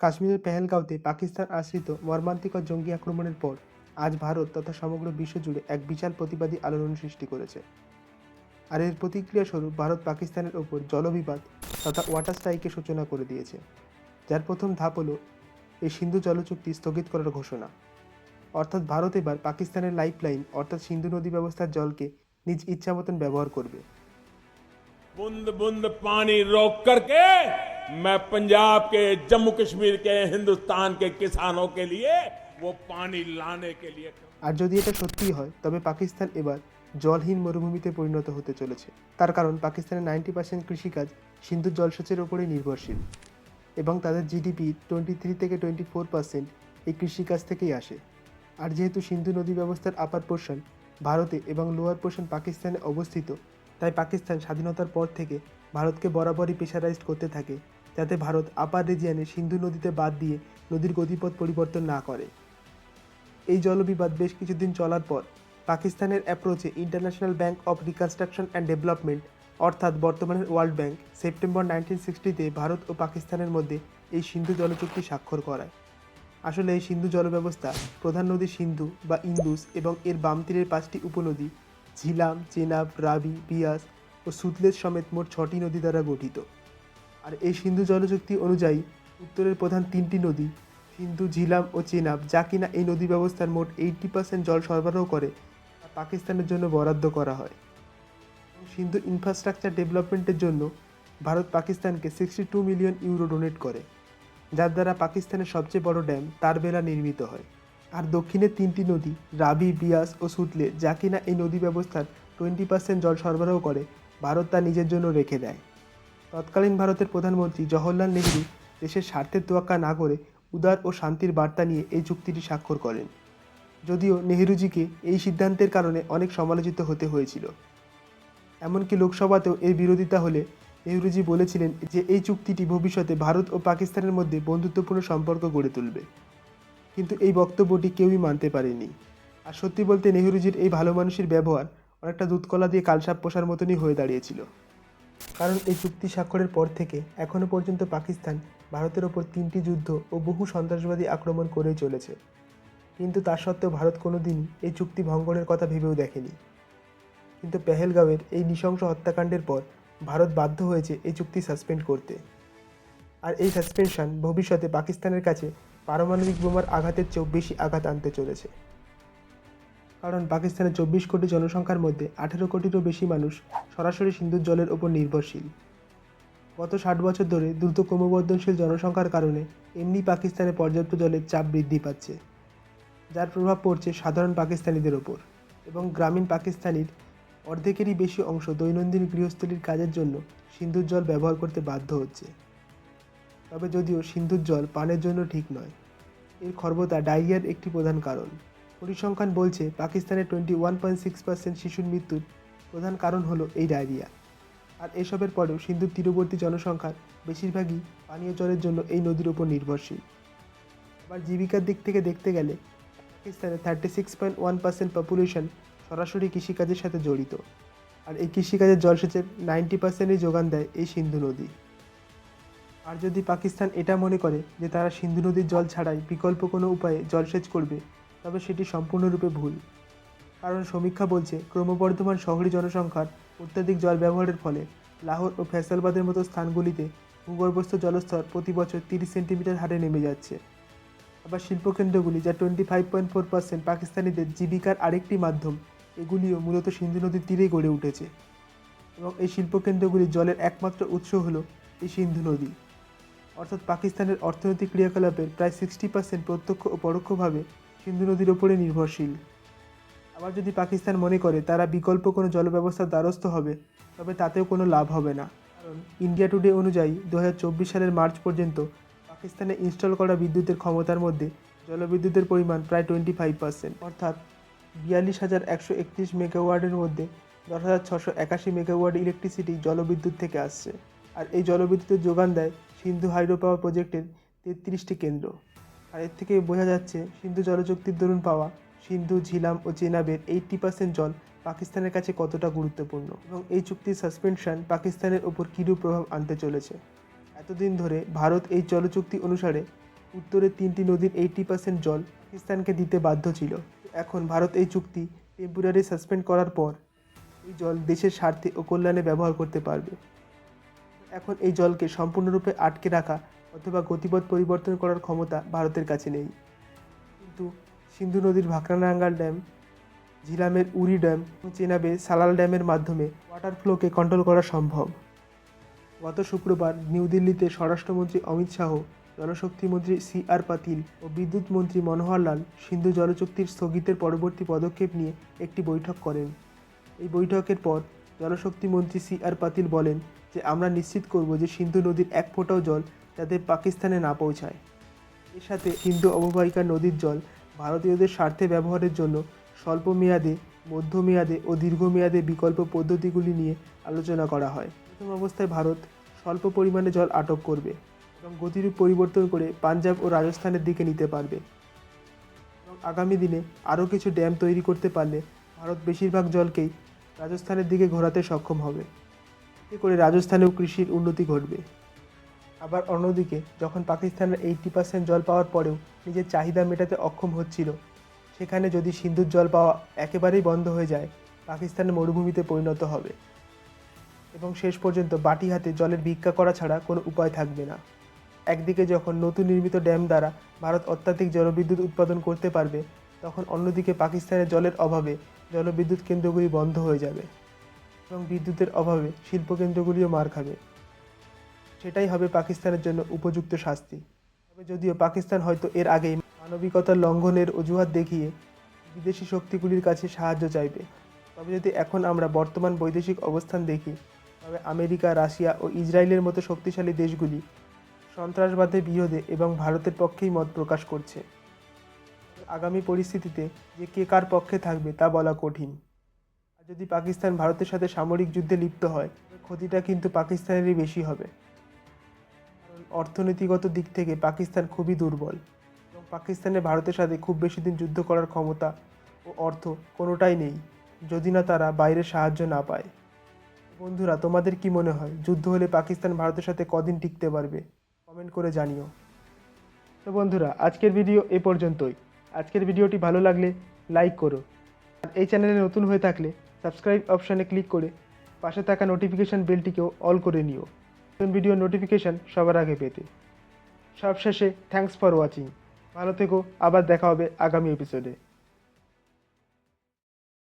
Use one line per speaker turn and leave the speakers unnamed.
কাশ্মীরের পেহেলগাঁওতে পাকিস্তান আশ্রিত মর্মান্তিক জঙ্গি আক্রমণের পর আজ ভারত তথা সমগ্র বিশ্ব জুড়ে এক বিশাল প্রতিবাদী আলোড়ন সৃষ্টি করেছে। আর এর প্রতিক্রিয়াস্বরূপ ভারত পাকিস্তানের ওপর জলবিবাদ তথা ওয়াটার স্ট্রাইকের সূচনা করে দিয়েছে। যার প্রথম ধাপ হলো এই সিন্ধু জলচুক্তি স্থগিত করার ঘোষণা। অর্থাৎ ভারত এবার পাকিস্তানের লাইফলাইন, অর্থাৎ সিন্ধু নদী ব্যবস্থার জলকে নিজ ইচ্ছা মতন ব্যবহার করবে।
বুন্দ বুন্দ পানি রোক করকে मैं पंजाब के जम्मू कश्मीर के हिंदुस्तान के किसानों के लिए वो पानी लाने के लिए
আর যদি এটা সত্যিই হয় তবে পাকিস্তান এবার জলহীন মরুভূমিতে পরিণত হতে চলেছে তার কারণ পাকিস্তানের নাইনটি পার্সেন্ট কৃষিকাজ সিন্ধু জলসেচের ওপরেই নির্ভরশীল এবং তাদের জিডিপি টোয়েন্টি থ্রি থেকে টোয়েন্টি ফোর পার্সেন্ট এই কৃষিকাজ থেকেই আসে আর যেহেতু সিন্ধু নদী ব্যবস্থার আপার পোর্শন ভারতে এবং লোয়ার পোর্শন পাকিস্তানে অবস্থিত তাই পাকিস্তান স্বাধীনতার পর থেকে ভারতকে বরাবরই প্রেশারাইজড করতে থাকে যাতে ভারত আপার রিজিয়ানে সিন্ধু নদীতে বাদ দিয়ে নদীর গতিপথ পরিবর্তন না করে। এই জলবিবাদ বেশ কিছুদিন চলার পর পাকিস্তানের অ্যাপ্রোচে International Bank of Reconstruction and Development অর্থাৎ বর্তমানের ওয়ার্ল্ড ব্যাংক সেপ্টেম্বর নাইনটিন সিক্সটিতে ভারত ও পাকিস্তানের মধ্যে এই সিন্ধু জলচুক্তি স্বাক্ষর করায়। আসলে এই সিন্ধু জলব্যবস্থা প্রধান নদী সিন্ধু বা ইন্দুস এবং এর বাম তীরের পাঁচটি উপনদী ঝিলাম, চেনাব, রাবি বিয়াস ও সুতলেজ সমেত মোট ছটি নদী দ্বারা গঠিত। আর এই সিন্ধু জলচুক্তি অনুযায়ী উত্তরের প্রধান তিনটি নদী, সিন্ধু, ঝিলাম ও চেনাব, যা কিনা এই নদী ব্যবস্থার মোট এইটটি পার্সেন্ট জল সরবরাহ করে, তা পাকিস্তানের জন্য বরাদ্দ করা হয়। সিন্ধু ইনফ্রাস্ট্রাকচার ডেভেলপমেন্টের জন্য ভারত পাকিস্তানকে sixty two million euro donate করে, যার দ্বারা পাকিস্তানের সবচেয়ে বড় ড্যাম তারবেলা নির্মিত হয়। আর দক্ষিণের তিনটি নদী, রাবি বিয়াস ও সুতলে, যা কিনা এই নদী ব্যবস্থার টোয়েন্টি পার্সেন্ট জল সরবরাহ করে, ভারত তা নিজের জন্য রেখে দেয়। তৎকালীন ভারতের প্রধানমন্ত্রী জওহরলাল নেহরু দেশের স্বার্থের তোয়াক্কা না করে উদার ও শান্তির বার্তা নিয়ে এই চুক্তিটি স্বাক্ষর করেন। যদিও নেহরুজিকে এই সিদ্ধান্তের কারণে অনেক সমালোচিত হতে হয়েছিল। এমনকি লোকসভাতেও এর বিরোধিতা হলে নেহরুজি বলেছিলেন যে এই চুক্তিটি ভবিষ্যতে ভারত ও পাকিস্তানের মধ্যে বন্ধুত্বপূর্ণ সম্পর্ক গড়ে তুলবে। কিন্তু এই বক্তব্যটি কেউই মানতে পারেনি। আর সত্যি বলতে নেহরুজির এই ভালো মানুষের ব্যবহার অনেকটা দুধকলা দিয়ে কালসাপ পোষার মতনই হয়ে দাঁড়িয়েছিল। কারণ এই চুক্তি স্বাক্ষরের পর থেকে এখনও পর্যন্ত পাকিস্তান ভারতের ওপর তিনটি যুদ্ধ ও বহু সন্ত্রাসবাদী আক্রমণ করেই চলেছে। কিন্তু তা সত্ত্বেও ভারত কোনোদিনই এই চুক্তি ভঙ্গনের কথা ভেবেও দেখেনি। কিন্তু পেহেলগাঁওয়ের এই নৃশংস হত্যাকাণ্ডের পর ভারত বাধ্য হয়েছে এই চুক্তি সাসপেন্ড করতে। আর এই সাসপেনশন ভবিষ্যতে পাকিস্তানের কাছে পারমাণবিক বোমার আঘাতের চেয়েও বেশি আঘাত আনতে চলেছে। কারণ পাকিস্তানের চব্বিশ কোটি জনসংখ্যার মধ্যে আঠেরো কোটিরও বেশি মানুষ সরাসরি সিন্ধুর জলের ওপর নির্ভরশীল। গত ষাট বছর ধরে দ্রুত ক্রমবর্ধনশীল জনসংখ্যার কারণে এমনি পাকিস্তানে পর্যাপ্ত জলের চাপ বৃদ্ধি পাচ্ছে, যার প্রভাব পড়ছে সাধারণ পাকিস্তানিদের ওপর এবং গ্রামীণ পাকিস্তানির অর্ধেকেরই বেশি অংশ দৈনন্দিন গৃহস্থলীর কাজের জন্য সিন্ধুর জল ব্যবহার করতে বাধ্য হচ্ছে। তবে যদিও সিন্ধুর জল পানের জন্য ঠিক নয়, এর খর্বতা ডায়রিয়ার একটি প্রধান কারণ। পরিসংখ্যান বলছে পাকিস্তানের twenty one point six percent শিশুর মৃত্যুর প্রধান কারণ হলো এই ডায়রিয়া। আর এসবের পরেও সিন্ধুর তীরবর্তী জনসংখ্যার বেশিরভাগই পানীয় জলের জন্য এই নদীর উপর নির্ভরশীল। আবার জীবিকার দিক থেকে দেখতে গেলে পাকিস্তানে thirty six point one percent population সরাসরি কৃষিকাজের সাথে জড়িত। আর এই কৃষিকাজের জলসেচের নাইনটি পার্সেন্টই যোগান দেয় এই সিন্ধু নদী। আর যদি পাকিস্তান এটা মনে করে যে তারা সিন্ধু নদীর জল ছাড়াই বিকল্প কোনো উপায়ে জলসেচ করবে তবে সেটি সম্পূর্ণরূপে ভুল। কারণ সমীক্ষা বলছে, ক্রমবর্ধমান শহরি জনসংখ্যার অত্যাধিক জল ব্যবহারের ফলে লাহোর ও ফ্যাসলবাদের মতো স্থানগুলিতে ভূগর্ভস্থ জলস্তর প্রতি বছর তিরিশ সেন্টিমিটার হারে নেমে যাচ্ছে। আবার শিল্পকেন্দ্রগুলি, যা twenty five point four percent পাকিস্তানিদের জীবিকার আরেকটি মাধ্যম, এগুলিও মূলত সিন্ধু নদীর তীরেই গড়ে উঠেছে। এবং এই শিল্পকেন্দ্রগুলি জলের একমাত্র উৎস হল এই সিন্ধু নদী। অর্থাৎ পাকিস্তানের অর্থনৈতিক ক্রিয়াকলাপের প্রায় সিক্সটি পার্সেন্ট প্রত্যক্ষ ও পরোক্ষভাবে সিন্ধু নদীর ওপরে নির্ভরশীল। আবার যদি পাকিস্তান মনে করে তারা বিকল্প কোনো জলব্যবস্থার দ্বারস্থ হবে, তবে তাতেও কোনো লাভ হবে না। কারণ ইন্ডিয়া টুডে অনুযায়ী দু হাজার চব্বিশ সালের মার্চ পর্যন্ত পাকিস্তানে ইনস্টল করা বিদ্যুতের ক্ষমতার মধ্যে জলবিদ্যুতের পরিমাণ প্রায় টোয়েন্টি ফাইভ পার্সেন্ট। অর্থাৎ বিয়াল্লিশ হাজার একশো একত্রিশ মেগাওয়ার্ডের মধ্যে দশ হাজার ছশো একাশি মেগাওয়ার্ড ইলেকট্রিসিটি জলবিদ্যুৎ থেকে আসছে। আর এই জলবিদ্যুতের যোগান দেয় সিন্ধু হাইড্রো পাওয়ার প্রজেক্টের তেত্রিশটি কেন্দ্র। আর এর থেকে বোঝা যাচ্ছে সিন্ধু জলচুক্তির দরুন পাওয়া সিন্ধু, ঝিলাম ও চেনাবের এইট্টি পার্সেন্ট জল পাকিস্তানের কাছে কতটা গুরুত্বপূর্ণ এবং এই চুক্তির সাসপেনশন পাকিস্তানের ওপর কীরূপ প্রভাব আনতে চলেছে? এতদিন ধরে ভারত এই জলচুক্তি অনুসারে উত্তরের তিনটি নদীর এইটি পার্সেন্ট জল পাকিস্তানকে দিতে বাধ্য ছিল। এখন ভারত এই চুক্তি টেম্পোরারি সাসপেন্ড করার পর এই জল দেশের স্বার্থে ও কল্যাণে ব্যবহার করতে পারবে। এখন এই জলকে সম্পূর্ণরূপে আটকে রাখা অথবা গতিপথ পরিবর্তন করার ক্ষমতা ভারতের কাছে নেই। কিন্তু সিন্ধু নদীর ভাকরানাঙ্গাল ড্যাম, ঝিলামের উরি ড্যাম ও চেনাবে সালাল ড্যামের মাধ্যমে ওয়াটার ফ্লোকে কন্ট্রোল করা সম্ভব। গত শুক্রবার নিউ দিল্লিতে স্বরাষ্ট্রমন্ত্রী অমিত শাহ জলশক্তি মন্ত্রী সি আর পাতিল ও বিদ্যুৎ মন্ত্রী মনোহর লাল সিন্ধু জলচুক্তির স্থগিতের পরবর্তী পদক্ষেপ নিয়ে একটি বৈঠক করেন। এই বৈঠকের পর জলশক্তি মন্ত্রী সি আর পাতিল বলেন যে, আমরা নিশ্চিত করব যে সিন্ধু নদীর এক ফোঁটাও জল যাতে পাকিস্তানে না পৌঁছায়। এর সাথে সিন্ধু অববাহিকা নদীর জল ভারতীয়দের স্বার্থে ব্যবহারের জন্য স্বল্প মেয়াদে মধ্যমেয়াদে ও দীর্ঘমেয়াদে বিকল্প পদ্ধতিগুলি নিয়ে আলোচনা করা হয়। প্রথম অবস্থায় ভারত স্বল্প পরিমাণে জল আটক করবে এবং গতিরূপ পরিবর্তন করে পাঞ্জাব ও রাজস্থানের দিকে নিতে পারবে। এবং আগামী দিনে আরও কিছু ড্যাম তৈরি করতে পারলে ভারত বেশিরভাগ জলকেই রাজস্থানের দিকে ঘোরাতে সক্ষম হবে। এতে করে রাজস্থানেও কৃষির উন্নতি ঘটবে। আবার অন্যদিকে, যখন পাকিস্তানের এইটটি পার্সেন্ট জল পাওয়ার পরেও নিজের চাহিদা মেটাতে অক্ষম হচ্ছিল, সেখানে যদি সিন্ধুর জল পাওয়া একেবারেই বন্ধ হয়ে যায়, পাকিস্তানের মরুভূমিতে পরিণত হবে। এবং শেষ পর্যন্ত বাটি হাতে জলের ভিক্ষা করা ছাড়া কোনো উপায় থাকবে না। একদিকে যখন নতুন নির্মিত ড্যাম দ্বারা ভারত অত্যাধিক জলবিদ্যুৎ উৎপাদন করতে পারবে, তখন অন্যদিকে পাকিস্তানের জলের অভাবে জলবিদ্যুৎ কেন্দ্রগুলি বন্ধ হয়ে যাবে এবং বিদ্যুতের অভাবে শিল্পকেন্দ্রগুলিও মার খাবে। সেটাই হবে পাকিস্তানের জন্য উপযুক্ত শাস্তি। তবে যদিও পাকিস্তান হয়তো এর আগেই মানবিকতার লঙ্ঘনের অজুহাত দেখিয়ে বিদেশি শক্তিগুলির কাছে সাহায্য চাইবে। তবে যদি এখন আমরা বর্তমান বৈদেশিক অবস্থান দেখি, তবে আমেরিকা, রাশিয়া ও ইসরায়েলের মতো শক্তিশালী দেশগুলি সন্ত্রাসবাদের বিরোধে এবং ভারতের পক্ষেই মত প্রকাশ করছে। আগামী পরিস্থিতিতে যে কে কার পক্ষে থাকবে তা বলা কঠিন। যদি পাকিস্তান ভারতের সাথে সামরিক যুদ্ধে লিপ্ত হয় ক্ষতিটা কিন্তু পাকিস্তানেরই বেশি হবে। অর্থনীতিগত দিক থেকে পাকিস্তান খুবই দুর্বল এবং পাকিস্তানের ভারতের সাথে খুব বেশি দিন যুদ্ধ করার ক্ষমতা ও অর্থ কোনোটাই নেই, যদি না তারা বাইরে সাহায্য না পায়। বন্ধুরা, তোমাদের কি মনে হয়, যুদ্ধ হলে পাকিস্তান ভারতের সাথে কদিন টিকতে পারবে? কমেন্ট করে জানিও। তো বন্ধুরা, আজকের ভিডিও এ পর্যন্তই। আজকের ভিডিওটি ভালো লাগলে লাইক করো। আর এই চ্যানেলে নতুন হয়ে থাকলে সাবস্ক্রাইব অপশানে ক্লিক করে পাশে থাকা নোটিফিকেশান বেলটিকেও অল করে নিও। ভিডিও নোটিফিকেশান সবার আগে পেতে। সবশেষে থ্যাংকস ফর ওয়াচিং ভালো থেকো, আবার দেখা হবে আগামী এপিসোডে